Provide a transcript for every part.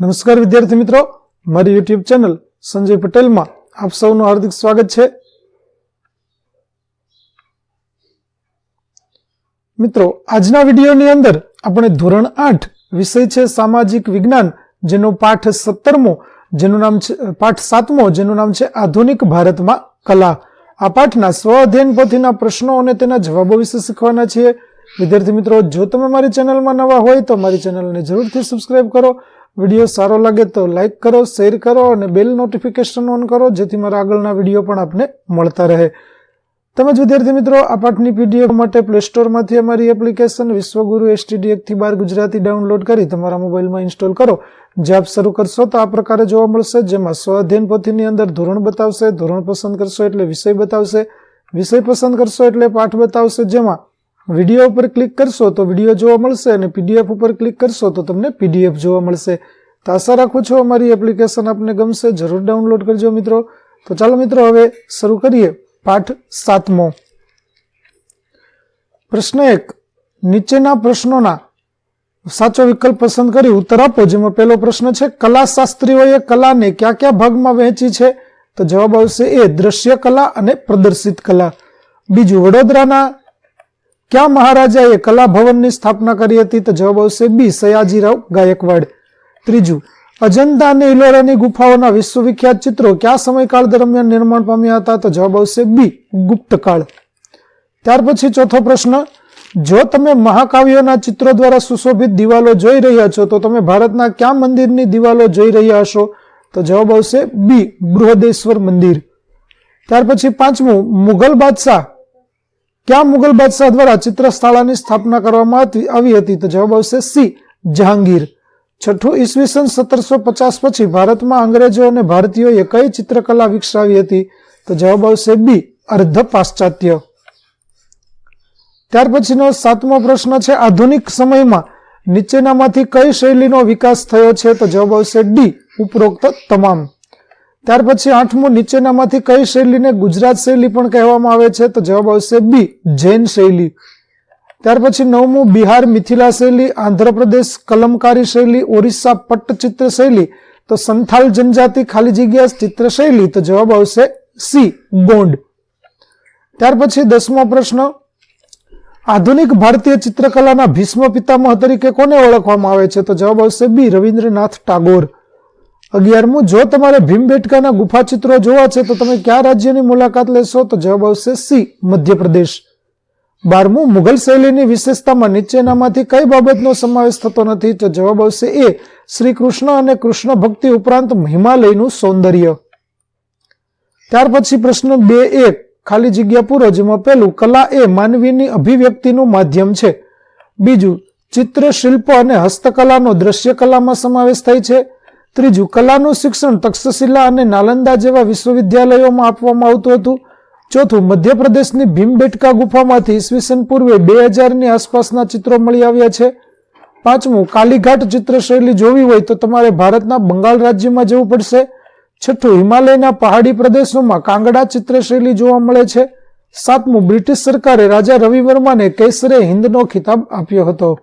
નમસ્કાર વિદ્યાર્થી મિત્રો. મારી યુટ્યુબ ચેનલ સંજય પટેલમાં આપ સૌનું હાર્દિક સ્વાગત છે. મિત્રો, આજના વિડીયોની અંદર આપણે ધોરણ આઠ વિષય છે સામાજિક વિજ્ઞાન, જેનો પાઠ સત્તરમો, જેનું નામ છે, પાઠ સાતમો, જેનું નામ છે આધુનિક ભારતમાં કલા. આ પાઠના સ્વ અધ્યયન પોથીના પ્રશ્નો અને તેના જવાબો વિશે શીખવાના છીએ. વિદ્યાર્થી મિત્રો, જો તમે મારી ચેનલમાં નવા હોય તો મારી ચેનલને જરૂરથી સબસ્ક્રાઇબ કરો વીડિયો સારો લાગે તો લાઇક કરો, શેર કરો અને બેલ નોટિફિકેશન ઓન કરો, જેથી મારા આગળના વીડિયો પણ આપને મળતા રહે. તેમજ વિદ્યાર્થી મિત્રો, આ પાઠની પીડીએફ માટે પ્લે સ્ટોરમાંથી અમારી એપ્લિકેશન વિશ્વગુરુ એસટીડી એકથી બાર ગુજરાતી ડાઉનલોડ કરી તમારા મોબાઈલમાં ઇન્સ્ટોલ કરો. જે આપ શરૂ કરશો તો આ પ્રકારે જોવા મળશે, જેમાં સ્વાધ્યન પોથીની અંદર ધોરણ બતાવશે, ધોરણ પસંદ કરશો એટલે વિષય બતાવશે, વિષય પસંદ કરશો એટલે પાઠ બતાવશે, જેમાં વીડિયો ઉપર ક્લિક કરશો તો વીડિયો જોવા મળશે અને પીડીએફ ઉપર ક્લિક કરશો તો તમને પીડીએફ જોવા મળશે. તો આશા રાખું છું અમારી એપ્લિકેશન આપને ગમશે, જરૂર ડાઉનલોડ કરજો મિત્રો. તો ચાલો મિત્રો હવે શરૂ કરીએ પાઠ સાતમો. પ્રશ્ન એક, નીચેના પ્રશ્નોના સાચો વિકલ્પ પસંદ કરી ઉત્તર આપો, જેમાં પહેલો પ્રશ્ન છે કલા શાસ્ત્રીઓએ કલાને કયા કયા ભાગમાં વહેંચી છે? તો જવાબ આવશે એ, દ્રશ્ય કલા અને પ્રદર્શિત કલા. બીજું, વડોદરાના ક્યાં મહારાજાએ કલા ભવનની સ્થાપના કરી હતી? તો જવાબ આવશે બી, સયાજીરાવ ગાયકવાડ. ત્રીજું, અજંતા અને ઇલોરાની ગુફાઓના વિશ્વવિખ્યાત ચિત્રો કયા સમયકાળ દરમિયાન નિર્માણ પામ્યા હતા? તો જવાબ આવશે બી, ગુપ્તકાળ. ત્યાર પછી ચોથો પ્રશ્ન, જો તમે મહાકાવ્યોના ચિત્રો દ્વારા સુશોભિત દિવાલો જોઈ રહ્યા છો, તો તમે ભારતના કયા મંદિરની દિવાલો જોઈ રહ્યા હશો? તો જવાબ આવશે બી, બૃહદેશ્વર મંદિર. ત્યાર પછી પાંચમું, મુઘલ બાદશાહ ક્યાં મુગલ બાદશાહ દ્વારા ચિત્રશાળાની સ્થાપના કરવામાં આવી હતી? તો જવાબ આવશે સી, જહાંગીર. છઠ્ઠું ઈસવીસન સત્તરસો પચાસ પછી ભારતમાં અંગ્રેજો અને ભારતીયોએ કઈ ચિત્રકલા વિકસાવી હતી? તો જવાબ આવશે બી, અર્ધ પાશ્ચાત્ય. ત્યાર પછીનો સાતમો પ્રશ્ન છે, આધુનિક સમયમાં નીચેનામાંથી કઈ શૈલીનો વિકાસ થયો છે? તો જવાબ આવશે ડી, ઉપરોક્ત તમામ. ત્યાર પછી આઠમું નીચેનામાંથી કઈ શૈલીને ગુજરાત શૈલી પણ કહેવામાં આવે છે? તો જવાબ આવશે બી, જૈન શૈલી. ત્યાર પછી નવમું, બિહાર મિથિલા શૈલી, આંધ્રપ્રદેશ કલમકારી શૈલી, ઓરિસ્સા પટ્ટચિત્ર શૈલી, તો સંથાલ જનજાતિ ખાલી જગ્યા ચિત્ર શૈલી, તો જવાબ આવશે સી, ગોંડ. ત્યાર પછી દસમો પ્રશ્ન, આધુનિક ભારતીય ચિત્રકલાના ભીષ્મ પિતામહ તરીકે કોને ઓળખવામાં આવે છે? તો જવાબ આવશે બી, રવિન્દ્રનાથ ટાગોર. અગિયારમું, જો તમારે ભીમબેટકાના ગુફા ચિત્રો જોવા છે, તો તમે કયા રાજ્યની મુલાકાત લેશો? તો જવાબ આવશે સી, મધ્યપ્રદેશ. બારમું, મુઘલ શૈલીની વિશેષતામાં નીચેનામાંથી કઈ બાબતનો સમાવેશ થતો નથી? તો જવાબ આવશે એ શ્રી કૃષ્ણ અને કૃષ્ણ ભક્તિ ઉપરાંત હિમાલયનું સૌંદર્ય. ત્યાર પછી પ્રશ્ન બે એક ખાલી જગ્યા પૂરો, જેમાં પહેલું, કલા એ માનવીની અભિવ્યક્તિનું માધ્યમ છે. બીજું ચિત્ર શિલ્પ અને હસ્તકલાનો દ્રશ્ય કલામાં સમાવેશ થાય છે. ત્રીજું, કલાનું શિક્ષણ તક્ષશિલા અને નાલંદા જેવા વિશ્વવિદ્યાલયોમાં આપવામાં આવતું હતું. ચોથું, મધ્યપ્રદેશની ભીમબેટકા ગુફામાંથી ઈસવીસન પૂર્વે બે હજારની આસપાસના ચિત્રો મળી આવ્યા છે. પાંચમું, કાલીઘાટ ચિત્રશૈલી જોવી હોય તો તમારે ભારતના બંગાળ રાજ્યમાં જવું પડશે. છઠ્ઠું, હિમાલયના પહાડી પ્રદેશોમાં કાંગડા ચિત્રશૈલી જોવા મળે છે. સાતમું, બ્રિટિશ સરકારે રાજા રવિ વર્માને કેસરે હિન્દનો ખિતાબ આપ્યો હતો.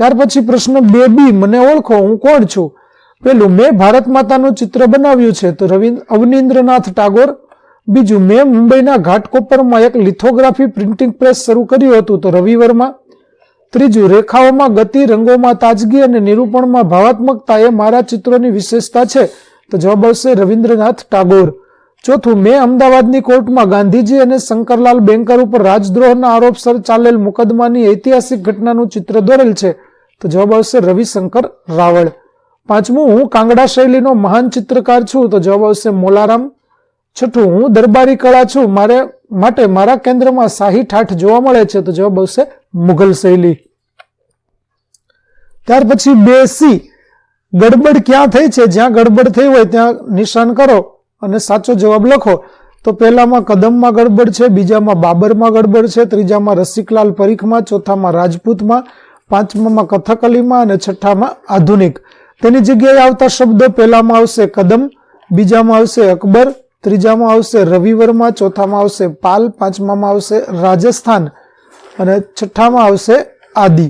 ત્યાર પછી પ્રશ્ન બે બી, મને ઓળખો, હું કોણ છું? પેલું, મેં ભારત માતાનું ચિત્ર બનાવ્યું છે. તો રવિન્દ્ર અવનીન્દ્રનાથ ટાગોર. બીજું, મેં મુંબઈના ઘાટકોપરમાં એક લિથોગ્રાફી પ્રિન્ટિંગ પ્રેસ શરૂ કર્યું હતું, તો રવિ વર્મા ત્રીજું, રેખાઓમાં ગતિ, રંગોમાં તાજગી અને નિરૂપણમાં ભાવાત્મકતા એ મારા ચિત્રોની વિશેષતા છે. તો જવાબ આવશે રવિન્દ્રનાથ ટાગોર. ચોથું, મેં અમદાવાદની કોર્ટમાં ગાંધીજી અને શંકરલાલ બેંકર ઉપર રાજદ્રોહના આરોપસર ચાલેલ મુકદમાની ઐતિહાસિક ઘટનાનું ચિત્ર દોરેલ છે. તો જવાબ આવશે રવિશંકર રાવળ. પાંચમું, હું કાંગડા શૈલીનો મહાન ચિત્રકાર છું. તો જવાબ આવશે મોલારામ. છઠ્ઠું, હું દરબારી કળા છું. મારે, માટે મારા કેન્દ્રમાં શાહી ઠાઠ જોવા મળે છે. તો જવાબ આવશે મુઘલ શૈલી. ત્યાર પછી બે સી ગડબડ ક્યાં થઈ છે? જ્યાં ગડબડ થઈ હોય ત્યાં નિશાન કરો અને સાચો જવાબ લખો. તો પહેલામાં કદમમાં ગડબડ છે, બીજામાં બાબરમાં ગડબડ છે, ત્રીજામાં રસિકલાલ પરીખમાં, ચોથામાં રાજપૂતમાં પાંચમામાં કથકલીમાં અને છઠ્ઠામાં આધુનિક. તેની જગ્યાએ આવતા શબ્દો પહેલામાં આવશે કદમ, બીજામાં આવશે અકબર, ત્રીજામાં આવશે રવિવર્મા, ચોથામાં આવશે પાલ, પાંચમામાં આવશે રાજસ્થાન અને છઠ્ઠામાં આવશે આદિ.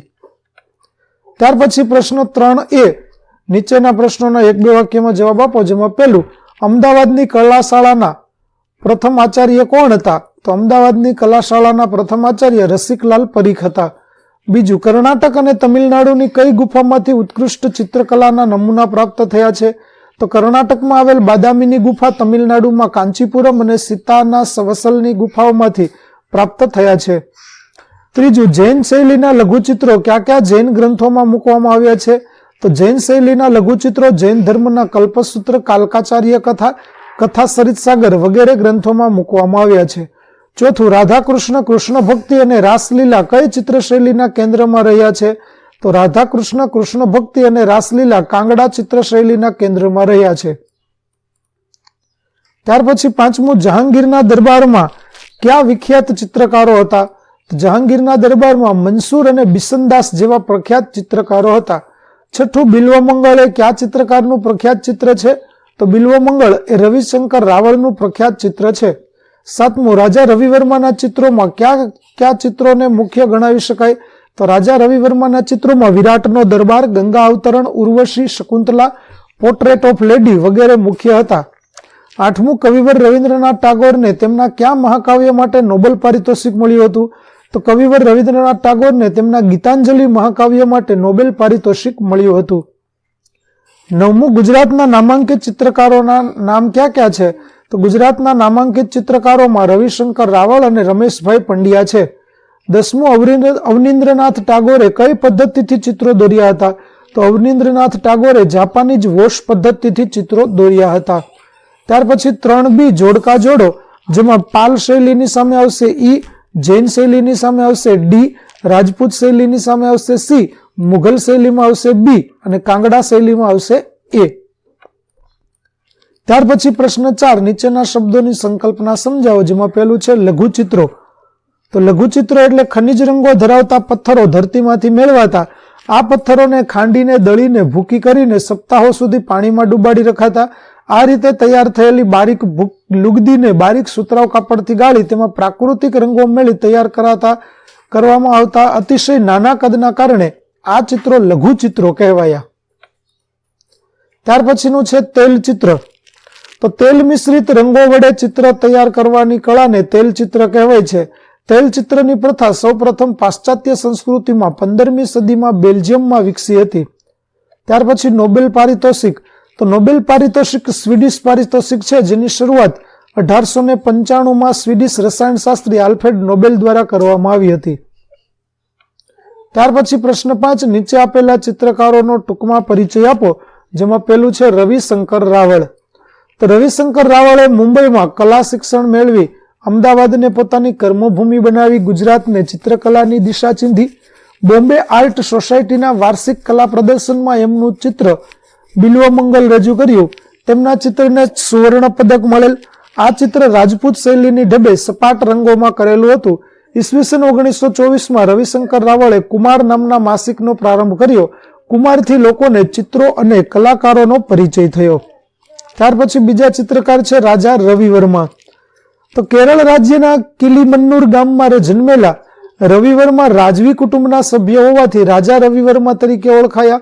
ત્યાર પછી પ્રશ્ન ત્રણ એ. નીચેના પ્રશ્નોના એક બે વાક્યમાં જવાબ આપો, જેમાં પહેલું, અમદાવાદની કલાશાળાના પ્રથમ આચાર્ય કોણ હતા? તો અમદાવાદની કલાશાળાના પ્રથમ આચાર્ય રસિકલાલ પરીખ હતા. બીજું, કર્ણાટક અને તમિલનાડુની કઈ ગુફામાંથી ઉત્કૃષ્ટ ચિત્રકલાના નમૂના પ્રાપ્ત થયા છે? તો કર્ણાટકમાં આવેલ બાદામીની ગુફા તમિલનાડુમાં કાંચીપુરમ અને સીતાના સવસલની ગુફાઓમાંથી પ્રાપ્ત થયા છે. ત્રીજું, જૈન શૈલીના લઘુચિત્રો ક્યાં ક્યાં જૈન ગ્રંથોમાં મૂકવામાં આવ્યા છે? તો જૈન શૈલીના લઘુચિત્રો જૈન ધર્મના કલ્પસૂત્ર, કાલકાચાર્ય કથા કથા, સરિત સાગર વગેરે ગ્રંથોમાં મૂકવામાં આવ્યા છે. ચોથું રાધા કૃષ્ણ ભક્તિ અને રાસલીલા કઈ ચિત્રશૈલીના કેન્દ્રમાં રહ્યા છે? તો રાધા કૃષ્ણ કૃષ્ણ ભક્તિ અને રાસલીલા કાંગડા ચિત્રશૈલીના કેન્દ્રમાં રહ્યા છે. ત્યાર પછી પાંચમું, જહાંગીરના દરબારમાં કયા વિખ્યાત ચિત્રકારો હતા? જહાંગીરના દરબારમાં મનસૂર અને બિસનદાસ જેવા પ્રખ્યાત ચિત્રકારો હતા. છઠ્ઠું બિલ્વમંગળ એ કયા ચિત્રકારનું પ્રખ્યાત ચિત્ર છે? તો બિલ્વમંગળ એ રવિશંકર રાવળનું પ્રખ્યાત ચિત્ર છે. સાતમું, રાજા રવિવર્માના ચિત્રોમાં કયા કયા ચિત્રોને મુખ્ય ગણાવી શકાય? તો રાજા રવિવર્માના ચિત્રોમાં વિરાટનો દરબાર, ગંગા અવતરણ, Urvashi, Shakuntala portrait of lady વગેરે મુખ્ય હતા. આઠમું, કવિવર રવિન્દ્રનાથ ટાગોરને તેમના કયા મહાકાવ્ય માટે નોબેલ પારિતોષિક મળ્યું હતું? તો કવિવર રવિન્દ્રનાથ ટાગોરને તેમના ગીતાંજલિ મહાકાવ્ય માટે નોબેલ પારિતોષિક મળ્યું હતું. નવમું, ગુજરાતના નામાંકિત ચિત્રકારોના નામ ક્યાં ક્યાં છે? તો ગુજરાતના નામાંકિત ચિત્રકારોમાં રવિશંકર રાવળ અને રમેશભાઈ પંડ્યા છે. દસમું અવનિન્દ્ર અવનિન્દ્રનાથ ટાગોરે કઈ પદ્ધતિથી ચિત્રો દોર્યા હતા? તો અવનિન્દ્રનાથ ટાગોરે જાપાનીજ વોશ પદ્ધતિથી ચિત્રો દોર્યા હતા. ત્યાર પછી ત્રણ બી જોડકા જોડો, જેમાં પાલ શૈલીની સામે આવશે ઈ, જૈન શૈલીની સામે આવશે ડી, રાજપૂત શૈલીની સામે આવશે સી, મુઘલ શૈલીમાં આવશે બી અને કાંગડા શૈલીમાં આવશે એ. ત્યાર પછી પ્રશ્ન ચાર, નીચેના શબ્દોની સંકલ્પના સમજાવો, જેમાં પહેલું છે લઘુચિત્રો. તો લઘુચિત્રો એટલે ખનિજ રંગો ધરાવતા પથ્થરો ધરતીમાંથી મેળવાતા. આ પથ્થરોને ખાંડીને, દળીને, ભૂકી કરીને સપ્તાહો સુધી પાણીમાં ડૂબાડી રખાતા. આ રીતે તૈયાર થયેલી બારીક લુગદીને બારીક સુતરાવ કાપડથી ગાળી, તેમાં પ્રાકૃતિક રંગો મેળી તૈયાર કરાતા, કરવામાં આવતા અતિશય નાના કદના કારણે આ ચિત્રો લઘુ ચિત્રો કહેવાયા. ત્યાર પછીનું છે તેલ ચિત્ર તો તેલ મિશ્રિત રંગો વડે ચિત્ર તૈયાર કરવાની કળાને તેલ ચિત્ર કહેવાય છે. તેલ ચિત્રની પ્રથા સૌપ્રથમ પાશ્ચાત્ય સંસ્કૃતિમાં પંદરમી સદીમાં બેલ્જિયમમાં વિકસી હતી. ત્યાર પછી નોબેલ પારિતોષિક. તો નોબેલ પારિતોષિક સ્વીડિશ પારિતોષિક છે જેની શરૂઆત અઢારસો ને પંચાણુંમાં સ્વીડિશ રસાયણશાસ્ત્રી આલ્ફ્રેડ નોબેલ દ્વારા કરવામાં આવી હતી. ત્યાર પછી પ્રશ્ન પાંચ, નીચે આપેલા ચિત્રકારોનો ટૂંકમાં પરિચય આપો, જેમાં પેલું છે રવિશંકર રાવળ. તો રવિશંકર રાવળે મુંબઈમાં કલા શિક્ષણ મેળવી અમદાવાદને પોતાની કર્મભૂમિ બનાવી ગુજરાતને ચિત્રકલાની દિશા ચીંધી. બોમ્બે આર્ટ સોસાયટીના વાર્ષિક કલા પ્રદર્શનમાં એમનું ચિત્ર બિલ્વમંગલ રજૂ કર્યું. તેમના ચિત્રને સુવર્ણ પદક મળેલ. આ ચિત્ર રાજપૂત શૈલીની ઢબે સપાટ રંગોમાં કરેલું હતું. ઈસવીસન ઓગણીસો ચોવીસમાં રવિશંકર રાવળે કુમાર નામના માસિકનો પ્રારંભ કર્યો. કુમારથી લોકોને ચિત્રો અને કલાકારોનો પરિચય થયો. ત્યાર પછી બીજા ચિત્રકાર છે રાજા રવિ વર્મા. તો કેરળ રાજ્યના કિલીમન્નુર ગામમાં જન્મેલા રવિ વર્મા રાજવી કુટુંબના સભ્ય હોવાથી રાજા રવિ વર્મા તરીકે ઓળખાયા.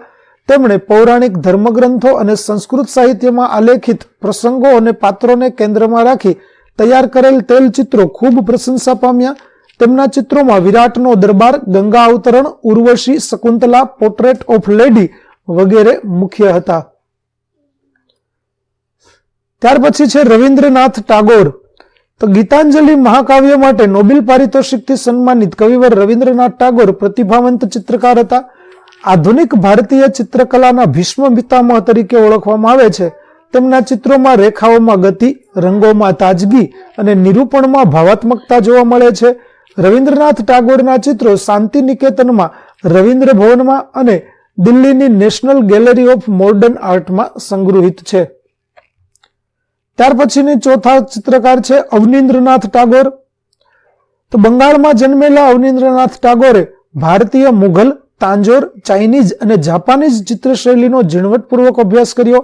તેમણે પૌરાણિક ધર્મગ્રંથો અને સંસ્કૃત સાહિત્યમાં આલેખિત પ્રસંગો અને પાત્રોને કેન્દ્રમાં રાખી તૈયાર કરેલ તેલ ચિત્રો ખૂબ પ્રશંસા પામ્યા. તેમના ચિત્રોમાં વિરાટનો દરબાર, ગંગા અવતરણ, Urvashi, Shakuntala portrait of lady વગેરે મુખ્ય હતા. ત્યાર પછી છે રવિન્દ્રનાથ ટાગોર. તો ગીતાંજલિ મહાકાવ્ય માટે નોબેલ પારિતોષિકથી સન્માનિત કવિવર રવિન્દ્રનાથ ટાગોર પ્રતિભાવંત ચિત્રકાર હતા. આધુનિક ભારતીય ચિત્રકલાના ભીષ્મ પિતામહ તરીકે ઓળખવામાં આવે છે. તેમના ચિત્રોમાં રેખાઓમાં ગતિ, રંગોમાં તાજગી અને નિરૂપણમાં ભાવાત્મકતા જોવા મળે છે. રવિન્દ્રનાથ ટાગોરના ચિત્રો શાંતિ નિકેતનમાં રવિન્દ્ર ભવનમાં અને દિલ્હીની નેશનલ ગેલેરી ઓફ મોર્ડન આર્ટમાં સંગૃહિત છે. ત્યાર પછીની ચોથા ચિત્રકાર છે અવનિન્દ્રનાથ ટાગોર. તો બંગાળમાં જન્મેલા અવનિન્દ્રનાથ ટાગોરે ભારતીય મુઘલ, તાંજોર, ચાઇનીઝ અને જાપાનીઝ ચિત્રશૈલીનો ઝીણવટપૂર્વક અભ્યાસ કર્યો.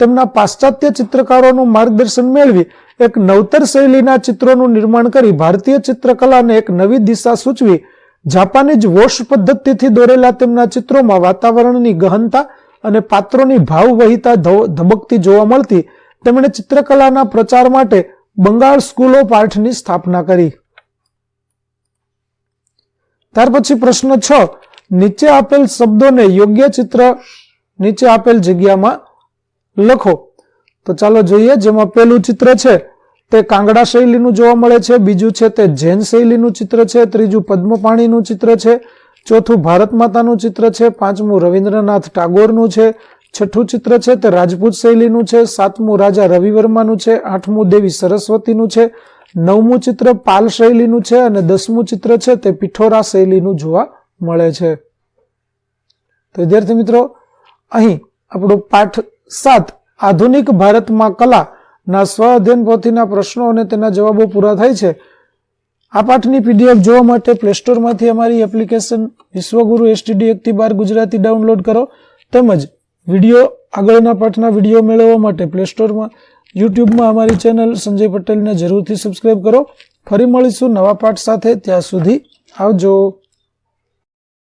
તેમના પાશ્ચાત્ય ચિત્રકારોનું માર્ગદર્શન મેળવી એક નવતર શૈલીના ચિત્રોનું નિર્માણ કરી ભારતીય ચિત્રકલાને એક નવી દિશા સૂચવી જાપાનીઝ વોશ પદ્ધતિથી દોરેલા તેમના ચિત્રોમાં વાતાવરણની ગહનતા અને પાત્રોની ભાવવહિતા ધબકતી જોવા મળતી તેમણે ચિત્રકલાના પ્રચાર માટે બંગાળ સ્કૂલ ઓફ આર્ટની સ્થાપના કરી. ત્યાર પછી પ્રશ્ન છ, નીચે આપેલ શબ્દોને યોગ્ય ચિત્ર નીચે આપેલ જગ્યામાં લખો. તો ચાલો જોઈએ, જેમાં પહેલું ચિત્ર છે, તે કાંગડા શૈલીનું જોવા મળે છે, બીજું છે, તે જૈન શૈલીનું ચિત્ર છે, ત્રીજું પદ્મપાણીનું ચિત્ર છે, ચોથું ભારત માતાનું ચિત્ર છે, પાંચમું રવિન્દ્રનાથ ટાગોરનું છે છઠ્ઠું ચિત્ર છે તે રાજપૂત શૈલીનું છે, સાતમું રાજા રવિવર્માનું છે, આઠમું દેવી સરસ્વતીનું છે, નવમું ચિત્ર પાલ શૈલીનું છે અને દસમું ચિત્ર છે તે પિઠોરા શૈલીનું જોવા મળે છે. તો વિદ્યાર્થી મિત્રો, અહીં આપણો પાઠ સાત, આધુનિક ભારતમાં કલા ના સ્વ અધ્યયન પોથીના પ્રશ્નો અને તેના જવાબો પૂરા થાય છે. આ પાઠની પીડીએફ જોવા માટે પ્લે સ્ટોરમાંથી અમારી એપ્લિકેશન વિશ્વગુરુ એસટીડી એકથી બાર ગુજરાતી ડાઉનલોડ કરો. તેમજ વીડિયો, આગળના પાઠના વીડિયો મેળવવા માટે પ્લે સ્ટોરમાં યુટ્યુબમાં અમારી ચેનલ સંજય પટેલને જરૂરથી સબસ્ક્રાઈબ કરો. ફરી મળીશું નવા પાઠ સાથે. ત્યાં સુધી આવજો.